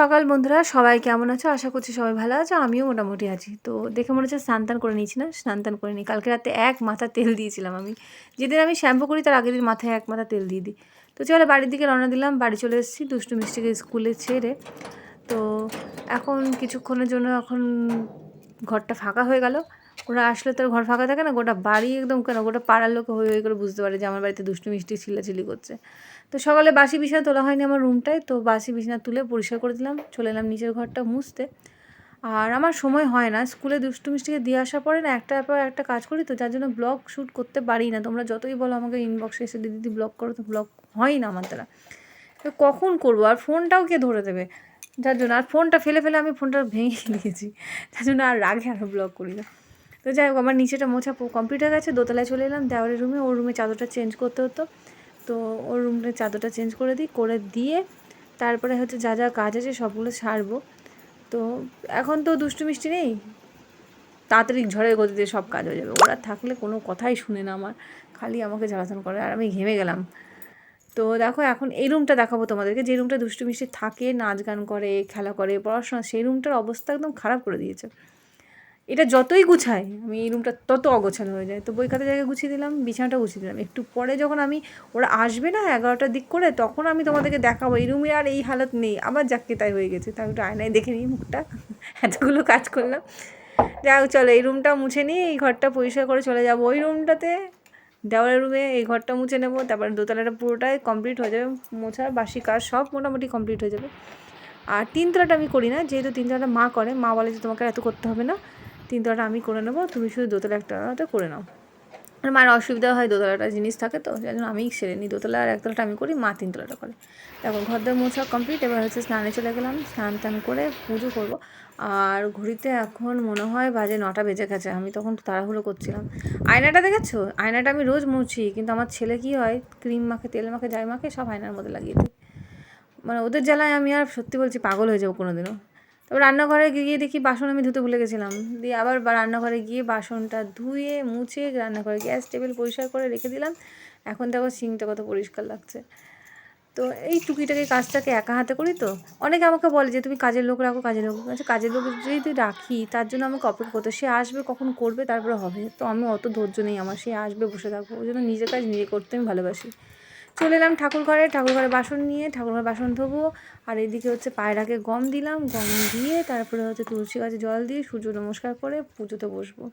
সকাল বন্ধুরা, সবাই কেমন আছো? আশা করছি সবাই ভালো আছো, আমিও মোটামুটি আছি। তো দেখে মনে হচ্ছে স্নান করে নিয়েছি না? স্নান করে নিই। কালকে রাতে এক মাথা তেল দিয়েছিলাম আমি। যেদিন আমি শ্যাম্পু করি, তার আগের দিন মাথায় এক মাথা তেল দিয়ে দিই। তো চলো বাড়ির দিকে রওনা দিলাম। বাড়ি চলে এসেছি দুষ্টু মিষ্টিকে স্কুলে ছেড়ে। তো এখন কিছুক্ষণের জন্য এখন ঘরটা ফাঁকা হয়ে গেল। ওরা আসলে তোর ঘর ফাঁকা থাকে না, গোটা বাড়ি একদম কেন, গোটা পাড়ার লোক হয়ে হয়ে করে বুঝতে পারে যে আমার বাড়িতে দুষ্টু মিষ্টি, চিল্লাচিল্লি করছে। তো সকালে বাসি বিছানা তোলা হয়নি আমার রুমটায় তো বাসি বিছানা তুলে পরিষ্কার করে দিলাম, চলে এলাম নিচের ঘরটা মুছতে। আর আমার সময় হয় না, স্কুলে দুষ্টু মিষ্টিকে দিয়ে আসার পরে না একটা পর একটা কাজ করি তো, যার জন্য ব্লগ শ্যুট করতে পারি না। তোমরা যতই বলো আমাকে ইনবক্সে এসে, দিদি দিদি ব্লগ করো তো ব্লগ হয় না আমার দ্বারা। তো কখন করব? আর ফোনটাও কে ধরে দেবে? যার জন্য, আর ফোনটা ফেলে ফেলে আমি ফোনটা ভেঙে দিয়েছি। যার জন্য আর রাগে আরও ব্লগ করি না। তো যাই হোক, আমার নিচেটা মোছা কমপ্লিট হয়ে গেছে, দোতলায় চলে এলাম দেওয়ারের রুমে ওর রুমে চাদরটা চেঞ্জ করতে হতো। তো ওর রুমে চাদরটা চেঞ্জ করে দিই, করে দিয়ে তারপরে হচ্ছে যা যা কাজ আছে সবগুলো সারবো। তো এখন তো দুষ্টু মিষ্টি নেই, তাড়াতাড়ি ঝড়ের গতিতে সব কাজ হয়ে যাবে। ওরা থাকলে কোনো কথাই শুনে না আমার, খালি আমাকে জ্বালাতন করে, আর আমি ঘেমে গেলাম। তো দেখো এখন এই রুমটা দেখাবো তোমাদেরকে, যে রুমটা দুষ্টু মিষ্টি থাকে, নাচ গান করে, খেলা করে, পড়াশোনা, সেই রুমটার অবস্থা একদম খারাপ করে দিয়েছে। এটা যতই গুছাই, আমি এই রুমটা তত অগোছালো হয়ে যায়। তো বই খাতা জায়গায় গুছিয়ে দিলাম, বিছানাটা গুছিয়ে দিলাম। একটু পরে যখন আমি, ওরা আসবে না এগারোটার দিক করে, তখন আমি তোমাদেরকে দেখাবো। এই রুমে আর এই হালত নেই। আবার যাকে তাই হয়ে গেছে। তাই একটু আয়নায় দেখে নিই মুখটা। এতগুলো কাজ করলাম। যাই চলো, এই রুমটা মুছে নিই, এই ঘরটা পরিষ্কার করে চলে যাব। ওই রুমটাতে দেওয়ালের রুমে এই ঘরটা মুছে নেব। তারপরে দোতলাটা পুরোটাই কমপ্লিট হয়ে যাবে। মোছা, বাসি, কাজ সব মোটামুটি কমপ্লিট হয়ে যাবে। আর তিনতলাটা আমি করি না, যেহেতু তিনতলাটা মা করে, মা বলে যে তোমাকে এত করতে হবে না। তিনতলাটা আমি করে নেব, তুমি শুধু দোতলা একটা করে নাও। আর মায়ের অসুবিধা হয় দোতলাটা জিনিস থাকে তো, যার জন্য আমিই সেরে নিই। দোতলা আর একতলাটা আমি করি, মা তিনতলাটা করে। দেখো, ঘরদের মোছা কমপ্লিট এবার হচ্ছে স্নানে চলে গেলাম। স্নান টান করে পুজো করব। আর ঘড়িতে এখন মনে হয় বাজে নটা বেজে গেছে, আমি তখন তাড়াহুড়ো করছিলাম। আয়নাটা দেখেছ? আয়নাটা আমি রোজ মুছি, কিন্তু আমার ছেলে কি হয়, ক্রিম মাখে, তেল মাখে, যাই মাখে, সব আয়নার মধ্যে লাগিয়ে দিই। মানে ওদের জ্বালায় আমি আর সত্যি বলছি পাগল হয়ে যাব কোনো দিনও তারপর রান্নাঘরে গিয়ে দেখি বাসন আমি ধুতে ভুলে গেছিলাম। দিয়ে আবার রান্নাঘরে গিয়ে বাসনটা ধুয়ে, মুছে রান্নাঘরে গ্যাস টেবিল পরিষ্কার করে রেখে দিলাম। এখন দেখো সিংটা কত পরিষ্কার লাগছে। তো এই টুকিটাকি কাজটাকে একা হাতে করি তো? অনেকে আমাকে বলে যে, তুমি কাজের লোক রাখো, কাজের লোক আচ্ছা কাজের লোক যদি রাখি, তার জন্য আমাকে অপেক্ষা করতে সে আসবে কখন করবে, তারপরে হবে। তো আমি অত ধৈর্য নেই আমার, সে আসবে বসে থাকব। ওই জন্য নিজের কাজ নিজে করতে আমি ভালোবাসি। চলে এলাম ঠাকুর ঘরে ঠাকুর ঘরে বাসন নিয়ে ঠাকুর ঘরে বাসন ধোবো। আর এদিকে হচ্ছে পায়রাকে গম দিলাম, গম দিয়ে তারপরে হচ্ছে তুলসী গাছে জল দিয়ে সূর্য নমস্কার করে পুজোতে বসবো।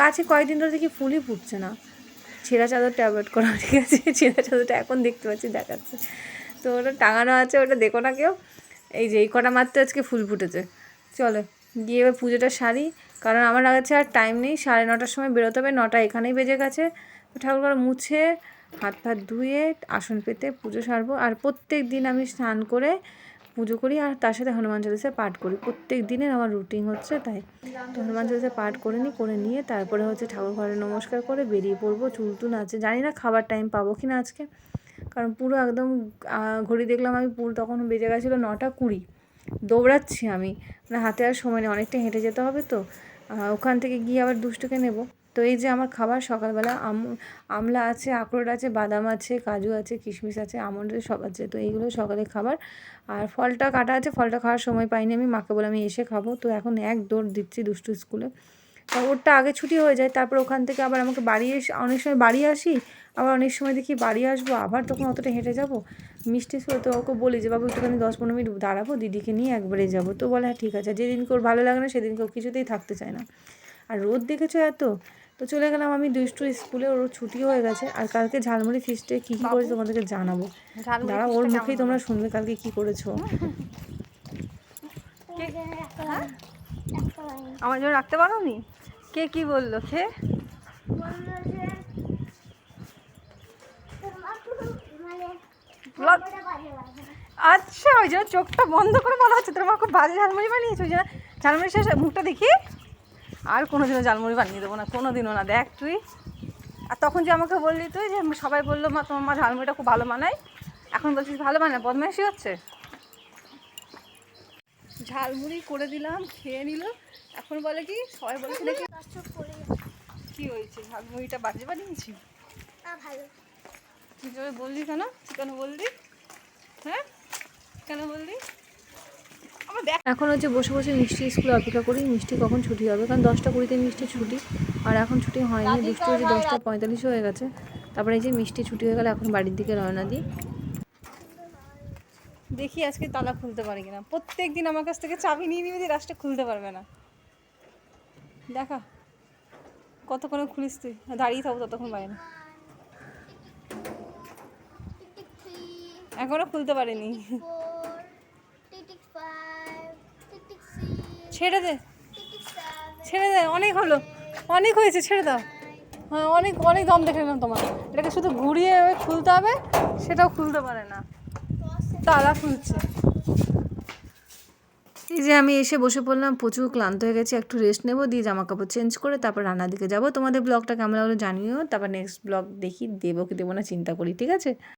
গাছে কয়েকদিন ধরে দেখি ফুলই ফুটছে না। ছেঁড়া চাদরটা অ্যাভয়েড করা, ঠিক আছে? ছেঁড়া চাদরটা এখন দেখতে পাচ্ছি দেখাচ্ছে। তো ওটা টাঙানো আছে, ওটা দেখো না কেউ? এই যে এই কটা মাত্র আজকে ফুল ফুটেছে। চলো, গিয়ে এবার পুজোটা সারি। কারণ আমার কাছে আর টাইম নেই, সাড়ে নটার সময় বেরোতে হবে, নটা এখানেই বেজে গেছে। ঠাকুর মুছে হাত ফাত ধুয়ে আসন পেতে পুজো সারবো। আর প্রত্যেক দিন আমি স্নান করে পুজো করি আর তার সাথে হনুমান চালিসা পাঠ করি। প্রত্যেক দিনের আমার রুটিন হচ্ছে তাই। তো হনুমান চালিসা পাঠ করে নিই, করে নিয়ে তারপরে হচ্ছে ঠাকুর ঘরে নমস্কার করে বেরিয়ে পড়ব। চুল টুল আছে। জানি না খাবার টাইম পাবো কি না আজকে। কারণ পুরো একদম ঘড়ি দেখলাম আমি পুরো তখন বেজে গেছিল নটা কুড়ি। দৌড়াচ্ছি আমি। মানে হাতে আর সময় নেই। অনেকটা হেঁটে যেতে হবে তো। ওখান থেকে গিয়ে আবার দুষ্টুকে নেব। তো এই যে আমার খাবার সকালবেলা আম, আমলা আছে, আখরোট আছে, বাদাম আছে, কাজু আছে, কিশমিশ আছে, আমন্ড সব আছে। তো এইগুলো সকালে খাবার। আর ফলটা কাটা আছে, ফলটা খাওয়ার সময় পাইনি আমি, মাকে বলে আমি এসে খাব। তো এখন এক দৌড় দিচ্ছি দুষ্টু স্কুলে। তো ওরটা আগে ছুটি হয়ে যায়, তারপর ওখান থেকে আবার আমাকে বাড়ি এসে, অনেক সময় বাড়ি আসি, আবার অনেক সময় দেখি বাড়ি আসব, আবার তখন অতটা হেঁটে যাব। মিষ্টি তো ওকে বলি যে, বাবু, একটুখানি দশ পনেরো মিনিট দাঁড়াবো, দিদিকে নিয়ে একবারে যাব। তো বলে হ্যাঁ ঠিক আছে। যেদিনকে ওর ভালো লাগে না, সেদিনকে ও কিছুতেই থাকতে চায় না। আর রোদ দেখেছ এত? তো চলে গেলাম আমি দুষ্টু স্কুলে ওর ছুটি হয়ে গেছে। আর কালকে ঝালমুড়ি ফিস্টে কী কী করেছে তোমাদেরকে জানাব। দাঁড়া ওর মুখেই তোমরা শুনবে কালকে কী করেছ। আমার জন্য রাখতে পারো নি কে কি? বলল খে আচ্ছা ওই জন্য চোখটা বন্ধ করে বলা হচ্ছে। তোর মা খুব বাজে ঝালমুড়ি বানিয়েছে ওই জন্য ঝালমুড়ি শেষ মুখটা দেখি। আর কোনো দিনও ঝালমুড়ি বানিয়ে দেবো না কোনো দিনও না। দেখ তুই। আর তখন যে আমাকে বললি তুই যে সবাই বলল মা তোমার মা ঝালমুড়িটা খুব ভালো বানায়। এখন বলছিস ভালো বানায়? বদমাইশি হচ্ছে? ঝালমুড়ি করে দিলাম খেয়ে নিল। এখন বলে কি সবাই বলছে নাকি কি হয়েছে? ঝালমুড়িটা বাজে বানিয়েছি? তুই জোরে বললি কেন? তুই কেন বললি? হ্যাঁ? কেন বললি? এখন হচ্ছে বসে বসে মিষ্টি স্কুলে অপেক্ষা করি মিষ্টি কখন ছুটি হবে? কারণ দশটা কুড়িতে মিষ্টি ছুটি আর এখন ছুটি হয়নি। বৃষ্টি হচ্ছে দশটা পঁয়তাল্লিশ হয়ে গেছে। তারপরে এই যে মিষ্টি ছুটি হয়ে গেলে এখন বাড়ির দিকে রওনা দিই। দেখি আজকে তালা খুলতে পারি কিনা। প্রত্যেক দিন আমার কাছ থেকে চাবি নিয়ে নিবি রাস্তা খুলতে পারবে না। দেখা কতক্ষণে খুলিস তুই? দাঁড়িয়ে থাকব ততক্ষণ বাইরে। Tick three, এখনও খুলতে পারিনি। ছেড়ে দে। ছেড়ে দে, অনেক হলো। অনেক হয়েছে, ছেড়ে দাও। হ্যাঁ অনেক অনেক দম দেখে নিলাম তোমার। এটাকে শুধু ঘুরিয়ে খুলতে হবে, সেটাও খুলতে পারে না। তালা খুলছে। এই যে আমি এসে বসে পড়লাম, প্রচুর ক্লান্ত হয়ে গেছি, একটু রেস্ট নেব, দিয়ে জামা কাপড় চেঞ্জ করে তারপর রান্নার দিকে যাব। তোমাদের ব্লগটা কেমন লাগল জানিও, তারপর নেক্সট ব্লগ দেখি, দেবো কি দেবো না চিন্তা করি, ঠিক আছে?